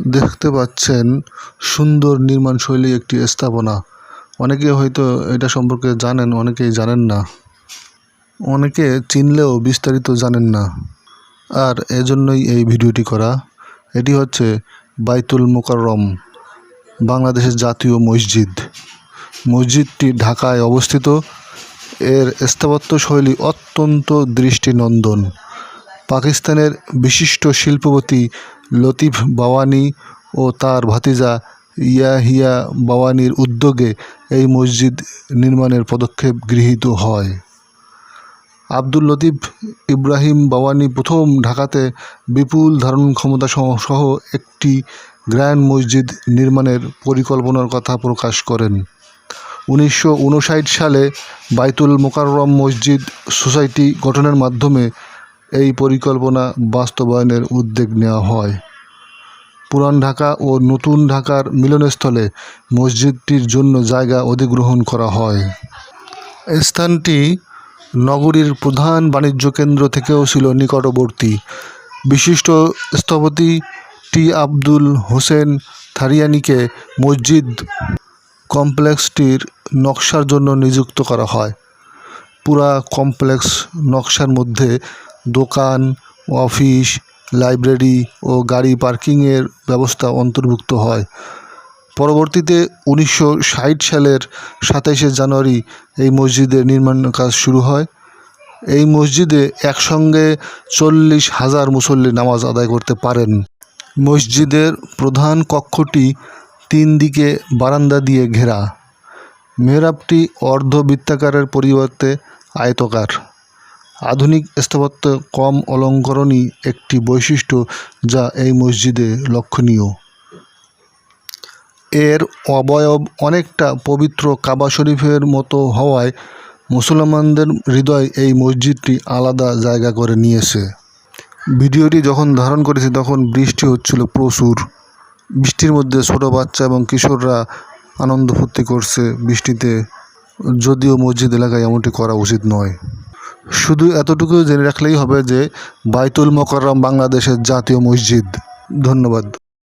দেখতে পাচ্ছেন সুন্দর নির্মাণ শৈলী একটি স্থাপনা। অনেকে হয়তো এটা সম্পর্কে জানেন, অনেকেই জানেন না। অনেকে চিনলেও বিস্তারিত জানেন না। আর এজন্যই এই ভিডিওটি করা। এটি হচ্ছে বাইতুল মোকাররম, বাংলাদেশের জাতীয় মসজিদ। মসজিদটি ঢাকায় অবস্থিত। এর স্থাপত্য শৈলী অত্যন্ত দৃষ্টিনন্দন। পাকিস্তানের বিশিষ্ট শিল্পপতি লতিফ বাওয়ানি ও তার ভাতিজা ইয়াহিয়া বাওয়ানির উদ্যোগে এই মসজিদ নির্মাণের পদক্ষেপ গৃহীত হয়। আব্দুল লতিফ ইব্রাহিম বাওয়ানি প্রথম ঢাকাতে বিপুল ধারণ ক্ষমতা সহ- একটি গ্র্যান্ড মসজিদ নির্মাণের পরিকল্পনার কথা প্রকাশ করেন। উনিশশো উনষাট সালে বাইতুল মোকাররম মসজিদ সোসাইটি গঠনের মাধ্যমে এই পরিকল্পনা বাস্তবায়নের উদ্যোগ নেওয়া হয়। পুরান ঢাকা ও নতুন ঢাকার মিলনস্থলে মসজিদটির জন্য জায়গা অধিগ্রহণ করা হয়। স্থানটি নগরীর প্রধান বাণিজ্য কেন্দ্র থেকেও ছিল নিকটবর্তী। বিশিষ্ট স্থপতি টি আব্দুল হোসেন থারিয়ানিকে মসজিদ কমপ্লেক্সটির নকশার জন্য নিযুক্ত করা হয়। পুরা কমপ্লেক্স নকশার মধ্যে দোকান, অফিস, লাইব্রেরি ও গাড়ি পার্কিংয়ের ব্যবস্থা অন্তর্ভুক্ত হয়। পরবর্তীতে উনিশশো ষাট সালের সাতাইশে জানুয়ারি এই মসজিদের নির্মাণ কাজ শুরু হয়। এই মসজিদে একসঙ্গে চল্লিশ হাজার মুসল্লি নামাজ আদায় করতে পারেন। মসজিদের প্রধান কক্ষটি তিন দিকে বারান্দা দিয়ে ঘেরা। মেহরাবটি অর্ধবৃত্তাকারের পরিবর্তে আয়তকার। আধুনিক স্থাপত্য কম অলঙ্করণই একটি বৈশিষ্ট্য যা এই মসজিদে লক্ষণীয়। এর অবয়ব অনেকটা পবিত্র কাবা শরীফের মতো হওয়ায় মুসলমানদের হৃদয় এই মসজিদটি আলাদা জায়গা করে নিয়েছে। ভিডিওটি যখন ধারণ করেছি তখন বৃষ্টি হচ্ছিল প্রচুর। বৃষ্টির মধ্যে ছোট বাচ্চা এবং কিশোররা আনন্দ ফুর্তি করছে বৃষ্টিতে, যদিও মসজিদ এলাকায় এমনটি করা উচিত নয়। শুধু এতটুকু জেনে রাখলেই হবে যে বাইতুল মোকাররম বাংলাদেশের জাতীয় মসজিদ। ধন্যবাদ।